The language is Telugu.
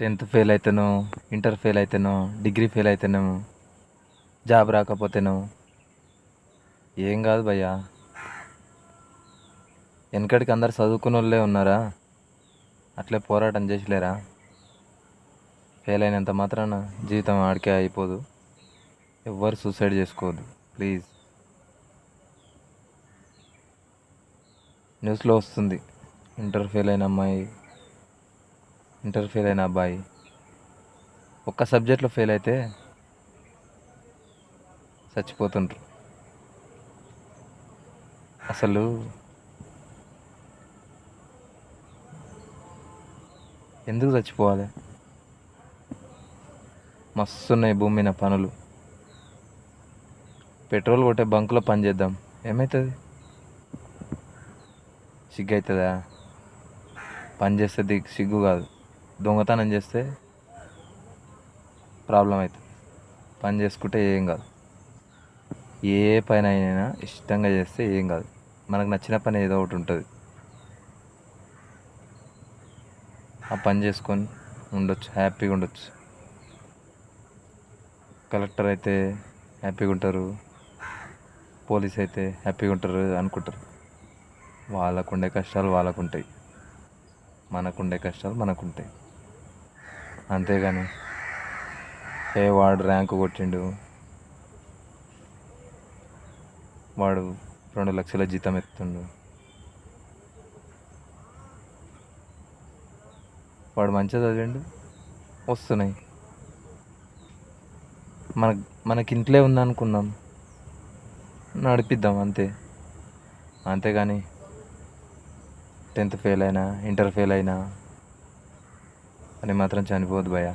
టెన్త్ ఫెయిల్ అయితేనో ఇంటర్ ఫెయిల్ అయితేనో డిగ్రీ ఫెయిల్ అయితేనో జాబ్ రాకపోతేనో ఏం కాదు భయ్యా. వెనకడికి అందరు చదువుకున్న వాళ్ళే ఉన్నారా? అట్లే పోరాటం చేసలేరా? ఫెయిల్ అయినంత మాత్రాన జీవితం ఆడికే అయిపోదు. ఎవ్వరు సూసైడ్ చేసుకోవద్దు ప్లీజ్. న్యూస్లో వస్తుంది ఇంటర్ ఫెయిల్ అయిన అమ్మాయి ఇంటర్ ఫెయిల్ అయిన అబ్బాయి. ఒక్క సబ్జెక్ట్లో ఫెయిల్ అయితే చచ్చిపోతుండ్రు. అసలు ఎందుకు చచ్చిపోవాలి? మస్తు ఉన్నాయి భూమి మీద పనులు. పెట్రోల్ కొట్టే బంకులో పని చేద్దాం. ఏమవుతుంది సిగ్గు అవుతుందా పని చేస్తే దిగ్ సిగ్గు కాదు. దొంగతనం చేస్తే ప్రాబ్లం అవుతుంది. పని చేసుకుంటే ఏం కాదు. ఏ పని అయినా ఇష్టంగా చేస్తే ఏం కాదు. మనకు నచ్చిన పని ఏదో ఒకటి ఉంటుంది. ఆ పని చేసుకొని ఉండొచ్చు హ్యాపీగా ఉండొచ్చు. కలెక్టర్ అయితే హ్యాపీగా ఉంటారు పోలీస్ అయితే హ్యాపీగా ఉంటారు అనుకుంటారు. వాళ్ళకుండే కష్టాలు వాళ్ళకు ఉంటాయి. మనకుండే కష్టాలు మనకుంటాయి అంతేగాని ఏ వాడు ర్యాంకు కొట్టిండు వాడు రెండు లక్షల జీతం ఎత్తుండు. వాడు మంచిగా చదివిండు వస్తున్నాయి. మన మనకి ఇంట్లో ఉందనుకున్నాం నడిపిద్దాం అంతే. అంతేగాని టెన్త్ ఫెయిల్ అయినా ఇంటర్ ఫెయిల్ అయినా అని మాత్రం చనిపోవద్దు భయ్యా